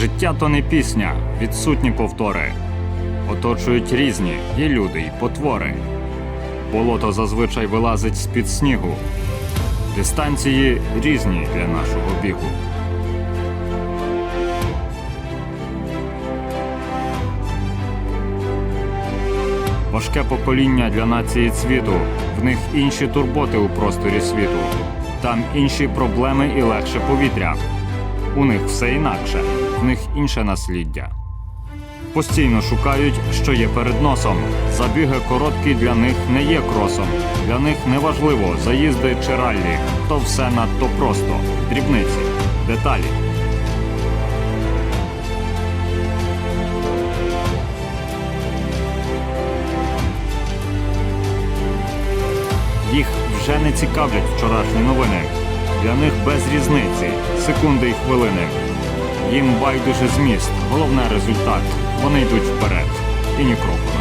Життя то не пісня, відсутні повтори. Оточують різні є люди й потвори. Болото зазвичай вилазить з-під снігу. Дистанції різні для нашого бігу. Важке покоління для нації цвіту, в них інші турботи у просторі світу. Там інші проблеми і легше повітря. У них все інакше, в них інше насліддя. Постійно шукають, що є перед носом. Забіги короткі для них не є кросом. Для них не важливо заїзди чи раллі. То все надто просто. Дрібниці, деталі. Їх вже не цікавлять вчорашні новини. Для них без різниці, секунди і хвилини. Їм байдуже зміст, головне результат. Вони йдуть вперед і ні кроку.